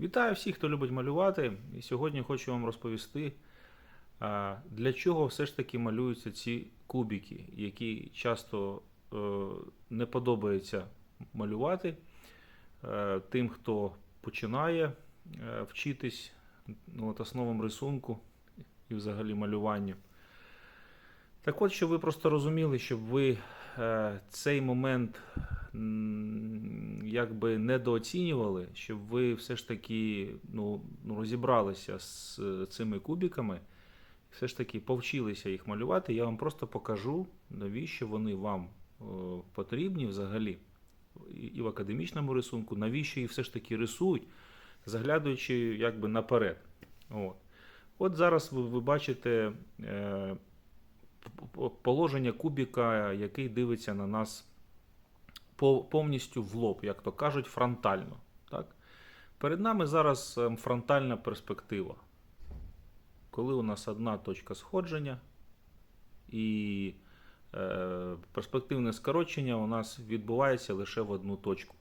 Вітаю всіх, хто любить малювати. І сьогодні хочу вам розповісти, для чого все ж таки малюються ці кубики, які часто е, не подобається малювати е, тим, хто починає е, вчитись ну, от основам рисунку і взагалі малюванню. Так от, щоб ви просто розуміли, щоб ви е, цей момент якби недооцінювали, щоб ви все ж таки ну, ну, розібралися з е, цими кубиками, все ж таки повчилися їх малювати, я вам просто покажу, навіщо вони вам е, потрібні взагалі і- в академічному рисунку, навіщо їх все ж таки рисують, заглядаючи якби наперед. От, От зараз ви, ви бачите. Е, положення кубіка, який дивиться на нас повністю в лоб, як то кажуть, фронтально. Так? Перед нами зараз ем, фронтальна перспектива. Коли у нас одна точка сходження і е, перспективне скорочення у нас відбувається лише в одну точку.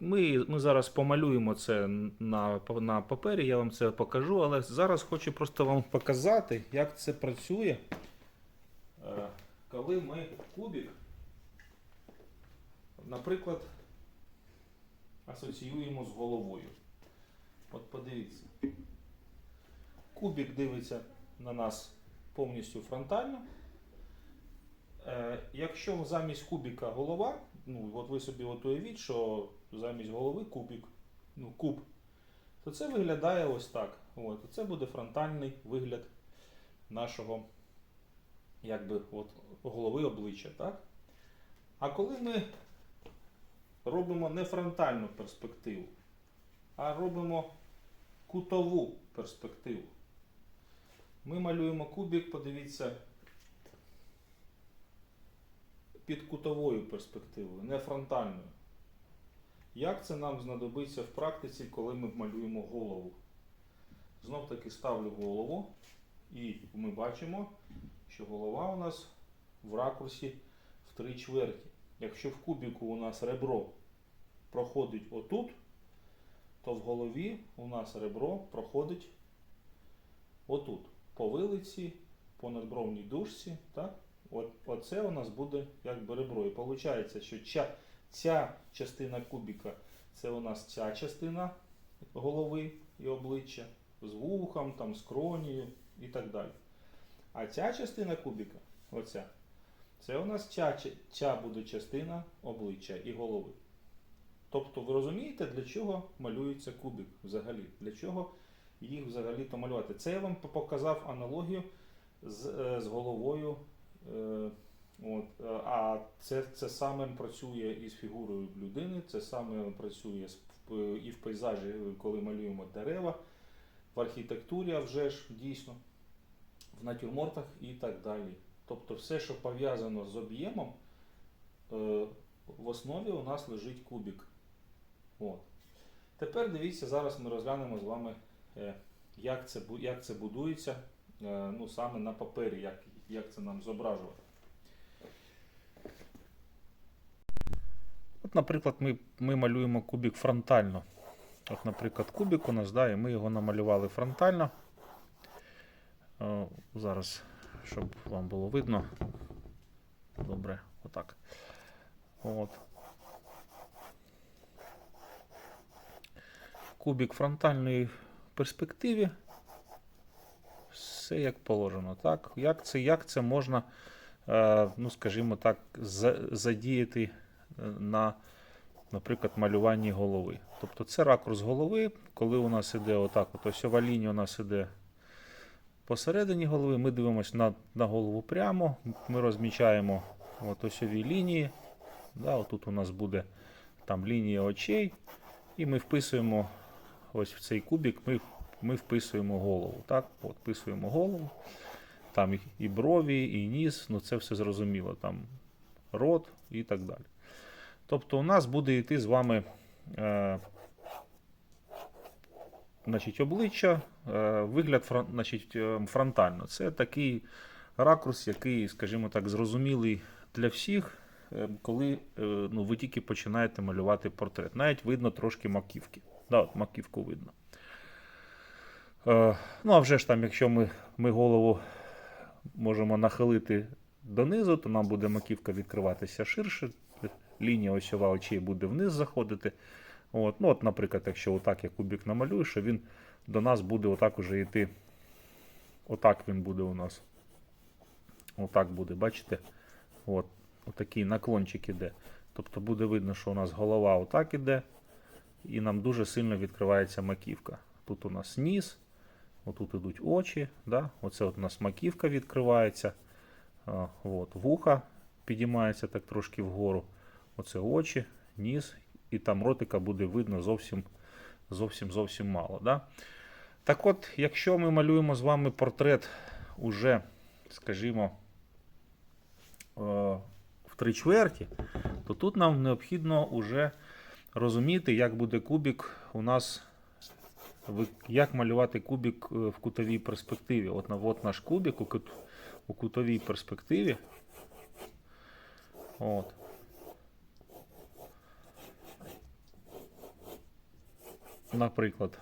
Ми, ми зараз помалюємо це на, на папері, я вам це покажу, але зараз хочу просто вам показати, як це працює, е, коли ми кубик, наприклад, асоціюємо з головою. От подивіться. Кубик дивиться на нас повністю фронтально. Е, якщо замість кубіка голова, ну от ви собі от уявіть, що замість голови кубік, ну куб, то це виглядає ось так. От, це буде фронтальний вигляд нашого якби, от, голови обличчя. Так? А коли ми робимо не фронтальну перспективу, а робимо кутову перспективу. Ми малюємо кубик, подивіться, під кутовою перспективою, не фронтальною. Як це нам знадобиться в практиці, коли ми малюємо голову? Знов таки ставлю голову, і ми бачимо, що голова у нас в ракурсі в три чверті. Якщо в кубіку у нас ребро проходить отут, то в голові у нас ребро проходить отут, по вилиці, по надбровній дужці. Так? От, оце у нас буде якби ребро. І виходить, що ця, частина кубіка це у нас ця частина голови і обличчя з вухом, там, з кронією і так далі. А ця частина кубіка, оця, це у нас ця, ця буде частина обличчя і голови. Тобто ви розумієте, для чого малюється кубик взагалі? Для чого їх взагалі то малювати? Це я вам показав аналогію з, е, з головою. е, От, е, а це, це саме працює із фігурою людини, це саме працює і в пейзажі, коли малюємо дерева, в архітектурі, а вже ж дійсно, в натюрмортах і так далі. Тобто все, що пов'язано з об'ємом, е, в основі у нас лежить кубик. От. Тепер дивіться, зараз ми розглянемо з вами, е, як це, як це будується ну, саме на папері, як, як це нам зображувати. От, наприклад, ми, ми малюємо кубик фронтально. От, наприклад, кубик у нас, да, і ми його намалювали фронтально. Е, Зараз, щоб вам було видно. Добре, отак. От. Кубик фронтальної перспективі. Все як положено. Так? Як, це, як це можна, е, ну, скажімо так, за- задіяти на, наприклад, малюванні голови. Тобто це ракурс голови, коли у нас іде отак, от осьова лінія у нас іде посередині голови, ми дивимося на, на голову прямо, ми розмічаємо от осьові лінії. Да, отут у нас буде там лінія очей, і ми вписуємо ось в цей кубик, ми, ми вписуємо голову. Так? От, вписуємо голову, там і брові, і ніс, ну це все зрозуміло, там рот і так далі. Тобто у нас буде йти з вами е, значить, обличчя, е, вигляд фрон, значить, е, фронтально. Це такий ракурс, який, скажімо так, зрозумілий для всіх. е, коли е, ну, ви тільки починаєте малювати портрет. Навіть видно трошки маківки. Да, от маківку видно. Е, ну, а вже ж там, якщо ми, ми голову можемо нахилити донизу, то нам буде маківка відкриватися ширше, лінія осьова очей буде вниз заходити. От, ну, от, наприклад, якщо отак я кубик намалюю, що він до нас буде отак уже йти. Отак він буде у нас. Отак буде, бачите? От, отакий наклончик іде. Тобто буде видно, що у нас голова отак іде, і нам дуже сильно відкривається маківка. Тут у нас ніс, отут ідуть очі, да? оце от у нас маківка відкривається. От, вуха підіймається так трошки вгору. Оце очі, ніс, і там ротика буде видно зовсім зовсім зовсім мало. Да? Так от, якщо ми малюємо з вами портрет уже, скажімо, е, в три чверті, то тут нам необхідно вже розуміти, як буде кубик у нас, як малювати кубик е, в кутовій перспективі. От, от наш кут- у кутовій перспективі. От. Наприклад,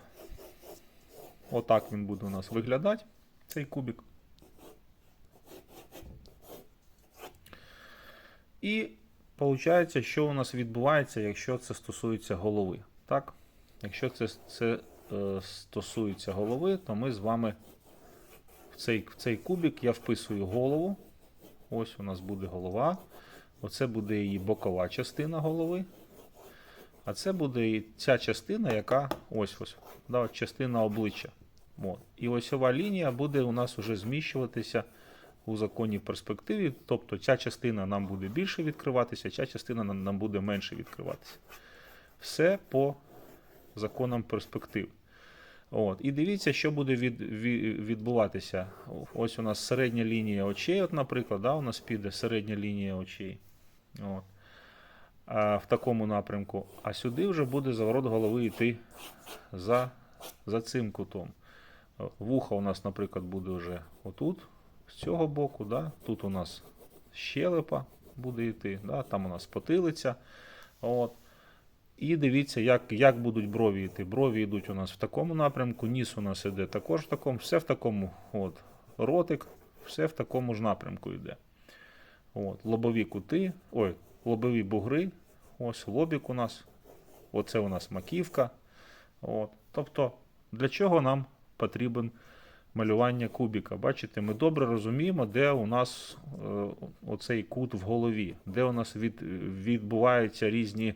отак він буде у нас виглядати, цей кубик. І виходить, що у нас відбувається, якщо це стосується голови. Так? Якщо це, це е, стосується голови, то ми з вами в цей, в цей кубик я вписую голову. Ось у нас буде голова. Оце буде її бокова частина голови. А це буде і ця частина, яка ось ось, да, частина обличчя. От. І осьова лінія буде у нас вже зміщуватися у законній перспективі. Тобто ця частина нам буде більше відкриватися, ця частина нам, буде менше відкриватися. Все по законам перспективи. От. І дивіться, що буде від, від, відбуватися. Ось у нас середня лінія очей, от, наприклад, да, у нас піде середня лінія очей. От. А, в такому напрямку. А сюди вже буде заворот голови йти за, за цим кутом. Е, Вухо у нас, наприклад, буде вже отут, з цього боку. Да? Тут у нас щелепа буде йти, да? там у нас потилиця. От. І дивіться, як, як будуть брові йти. Брові йдуть у нас в такому напрямку, ніс у нас іде також в такому, все в такому. От. Ротик, все в такому ж напрямку йде. От. Лобові кути, ой, лобові бугри. Ось лобік у нас. Оце у нас маківка. От. Тобто, для чого нам потрібен малювання кубіка? Бачите, ми добре розуміємо, де у нас е, оцей кут в голові, де у нас від, відбуваються різні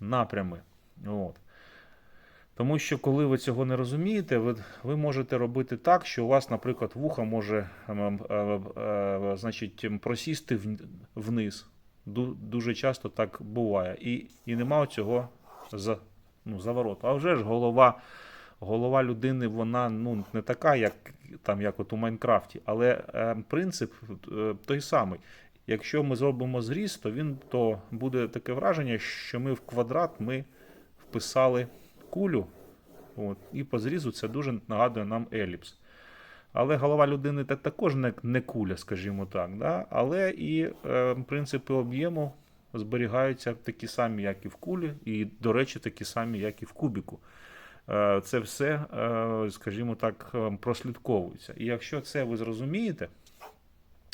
напрями. От. Тому що, коли ви цього не розумієте, ви, ви можете робити так, що у вас, наприклад, вуха може ем, е, е, значить, просісти вниз. Ду- Дуже часто так буває. І, і нема цього за, ну, завороту. А вже ж голова, голова людини, вона ну, не така, як, там, як от у Майнкрафті. Але е, принцип е, той самий. Якщо ми зробимо зріз, то він то буде таке враження, що ми в квадрат ми вписали кулю. От, і по зрізу це дуже нагадує нам еліпс. Але голова людини та також не, не куля, скажімо так. Да? Але і е, принципи об'єму зберігаються такі самі, як і в кулі, і, до речі, такі самі, як і в кубіку. Е, це все, е, скажімо так, е, прослідковується. І якщо це ви зрозумієте,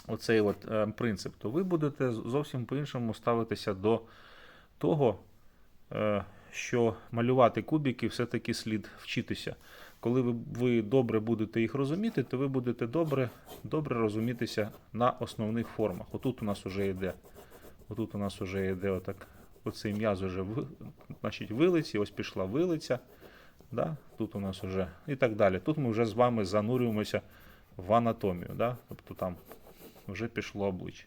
оцей от, е, принцип, то ви будете зовсім по-іншому ставитися до того, е, що малювати кубики все-таки слід вчитися. Коли ви, ви добре будете їх розуміти, то ви будете добре, добре розумітися на основних формах. Отут у нас вже йде, отут у нас вже йде отак, оцей м'яз вже в, значить, вилиці, ось пішла вилиця. Да? Тут у нас вже і так далі. Тут ми вже з вами занурюємося в анатомію. Да? Тобто там вже пішло обличчя.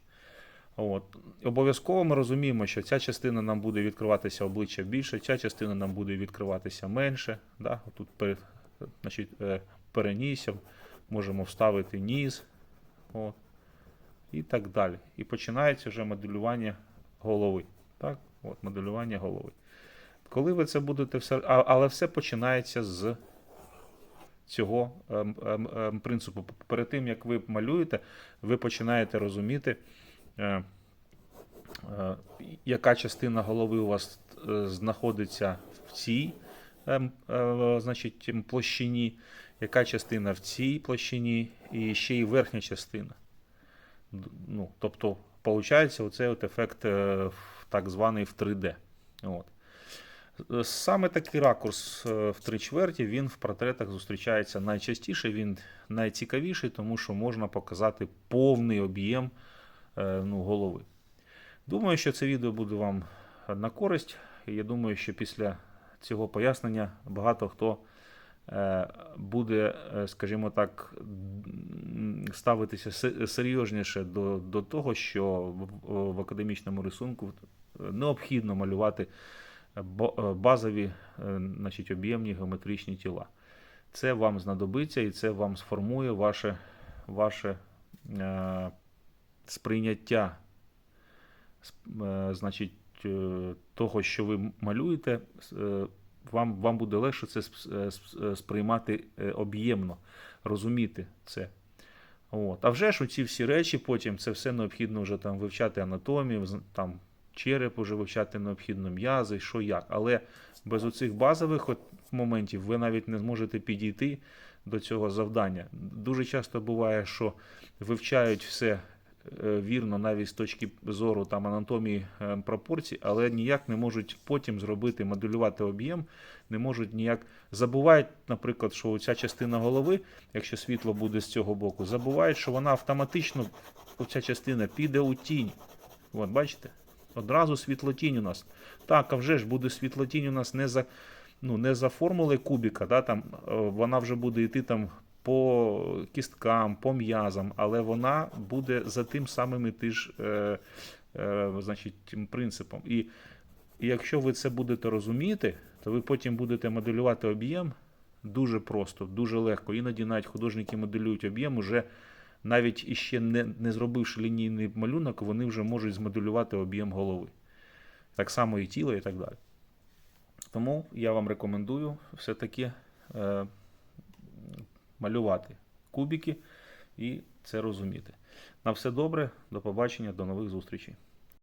От. Обов'язково ми розуміємо, що ця частина нам буде відкриватися обличчя більше, ця частина нам буде відкриватися менше. Да? Тут пере, значить, е, перенісся, можемо вставити ніс. От. І так далі. І починається вже моделювання голови. Так? От, моделювання голови. Коли ви це будете все. Але все починається з цього ем, ем, ем, принципу. Перед тим, як ви малюєте, ви починаєте розуміти, е, е, яка частина голови у вас знаходиться в цій значить, площині, яка частина в цій площині, і ще й верхня частина. Ну, тобто, виходить, оцей от ефект е, так званий в 3D. От. Е, Саме такий ракурс е, в три чверті він в портретах зустрічається найчастіше, він найцікавіший, тому що можна показати повний об'єм е, ну, голови. Думаю, що це відео буде вам на користь. Я думаю, що після цього пояснення багато хто е, буде, е, скажімо так, ставитися серйозніше до, до того, що в, академічному рисунку е, необхідно малювати базові значить, об'ємні геометричні тіла. Це вам знадобиться і це вам сформує ваше, ваше е, сприйняття е, значить, того, що ви малюєте, е, вам, вам буде легше це е, сп- е, сприймати е, об'ємно, розуміти це. От. А вже ж оці всі речі, потім це все необхідно вже там вивчати анатомію, там череп уже вивчати необхідно м'язи, що як. Але без оцих базових от моментів ви навіть не зможете підійти до цього завдання. Дуже часто буває, що вивчають все е, вірно навіть з точки зору там, анатомії е, пропорцій, але ніяк не можуть потім зробити, моделювати об'єм, не можуть ніяк. Забувають, наприклад, що ця частина голови, якщо світло буде з цього боку, забувають, що вона автоматично, оця частина піде у тінь. От, бачите? Одразу світлотінь у нас. Так, а вже ж буде світлотінь у нас не за, ну, не за формулою кубіка, да, там, е, вона вже буде йти там по кісткам, по м'язам, але вона буде за тим самим ти ж, е, е, значить, принципом. І якщо ви це будете розуміти, то ви потім будете моделювати об'єм дуже просто, дуже легко. Іноді навіть художники моделюють об'єм уже навіть іще не, не зробивши лінійний малюнок, вони вже можуть змоделювати об'єм голови. Так само і тіло, і так далі. Тому я вам рекомендую все-таки е, малювати кубики і це розуміти. На все добре, до побачення, до нових зустрічей.